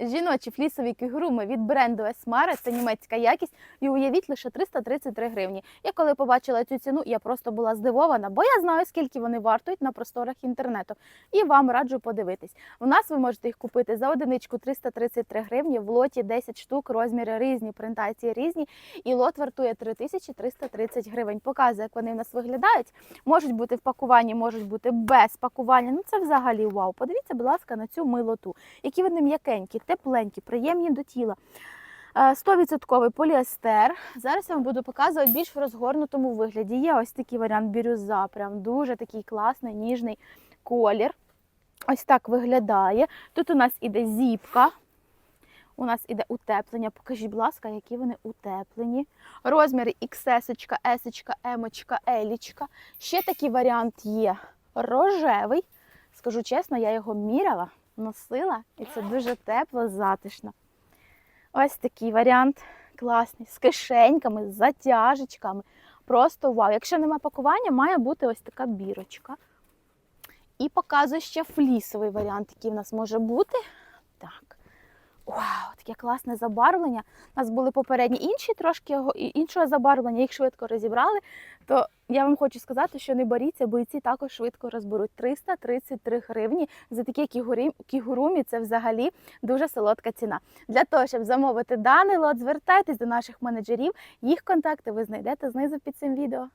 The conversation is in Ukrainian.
Жіночі флісові кігуруми від бренду Esmara, це німецька якість, і уявіть лише 333 гривні. Я коли побачила цю ціну, я просто була здивована, бо я знаю, скільки вони вартують на просторах інтернету. І вам раджу подивитись. У нас ви можете їх купити за одиничку 333 гривні, в лоті 10 штук, розміри різні, принтації різні. І лот вартує 3330 гривень. Показую, як вони в нас виглядають. Можуть бути в пакуванні, можуть бути без пакування. Ну це взагалі вау. Подивіться, будь ласка, на цю милоту. Які вони м'якенькі, тепленькі, приємні до тіла. Е, 100% поліестер. Зараз я вам буду показувати більш в розгорнутому вигляді. Є ось такий варіант бірюза, прям дуже такий класний, ніжний колір. Ось так виглядає. Тут у нас іде зіпка. У нас іде утеплення. Покажіть, будь ласка, які вони утеплені. Розміри XS, S, M, L. Ще такий варіант є рожевий. Скажу чесно, я його міряла, носила, і це дуже тепло, затишно. Ось такий варіант класний, з кишеньками, з затяжечками. Просто вау. Якщо нема пакування, має бути ось така бірочка. І показую ще флісовий варіант, який в нас може бути. Так. Вау, таке класне забарвлення. У нас були попередні інші трошки іншого забарвлення, їх швидко розібрали. То я вам хочу сказати, що не боріться, бо і ці також швидко розберуть. 333 гривні за такі кігурумі це взагалі дуже солодка ціна. Для того, щоб замовити даний лот, звертайтесь до наших менеджерів. Їх контакти ви знайдете знизу під цим відео.